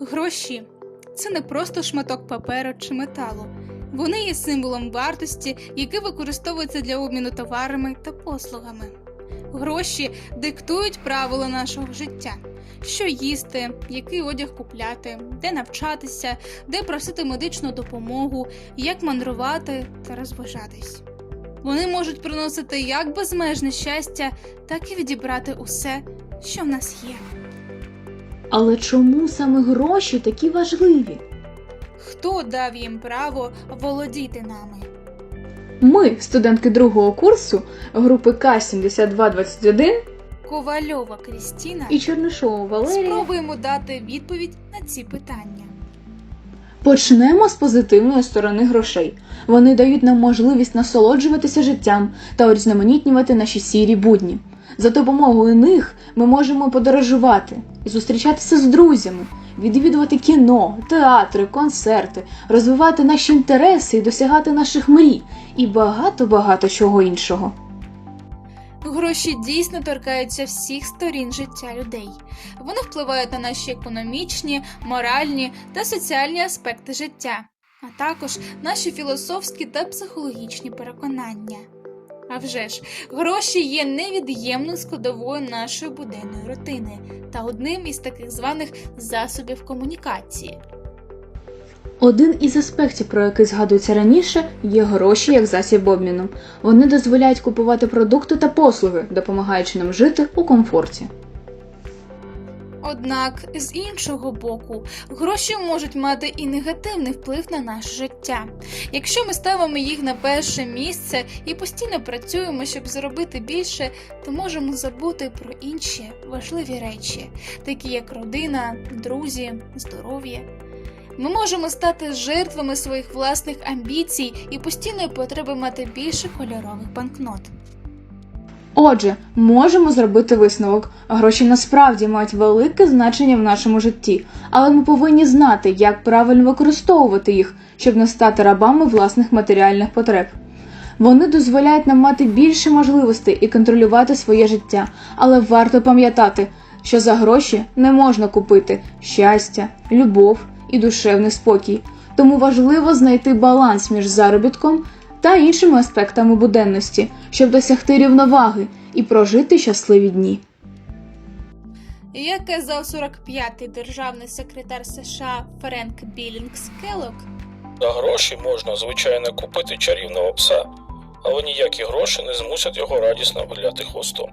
Гроші це не просто шматок паперу чи металу. Вони є символом вартості, який використовується для обміну товарами та послугами. Гроші диктують правила нашого життя: що їсти, який одяг купляти, де навчатися, де просити медичну допомогу, як мандрувати та розважатись. Вони можуть приносити як безмежне щастя, так і відібрати усе, що в нас є. Але чому саме гроші такі важливі? Хто дав їм право володіти нами? Ми, студентки другого курсу групи К-7221 Ковальова Крістіна і Чернишова Валерія, спробуємо дати відповідь на ці питання. почнемо з позитивної сторони грошей. Вони дають нам можливість насолоджуватися життям та урізноманітнювати наші сірі будні. За допомогою них ми можемо подорожувати і зустрічатися з друзями, відвідувати кіно, театри, концерти, розвивати наші інтереси і досягати наших мрій, і багато-багато чого іншого. Гроші дійсно торкаються всіх сторін життя людей. Вони впливають на наші економічні, моральні та соціальні аспекти життя, а також наші філософські та психологічні переконання. А вже ж, гроші є невід'ємною складовою нашої буденної рутини та одним із таких званих засобів комунікації. Один із аспектів, про який згадується раніше, є гроші як засіб обміну. Вони дозволяють купувати продукти та послуги, допомагаючи нам жити у комфорті. Однак, з іншого боку, гроші можуть мати і негативний вплив на наше життя. Якщо ми ставимо їх на перше місце і постійно працюємо, щоб заробити більше, то можемо забути про інші важливі речі, такі як родина, друзі, здоров'я. Ми можемо стати жертвами своїх власних амбіцій і постійної потреби мати більше кольорових банкнот. Отже, можемо зробити висновок. Гроші насправді мають велике значення в нашому житті, але ми повинні знати, як правильно використовувати їх, щоб не стати рабами власних матеріальних потреб. Вони дозволяють нам мати більше можливостей і контролювати своє життя, але варто пам'ятати, що за гроші не можна купити щастя, любов і душевний спокій. Тому важливо знайти баланс між заробітком та іншими аспектами буденності, щоб досягти рівноваги і прожити щасливі дні. Як казав 45-й державний секретар США Френк Білінгс Келлок, За гроші можна, звичайно, купити чарівного пса, але ніякі гроші не змусять його радісно виляти хвостом.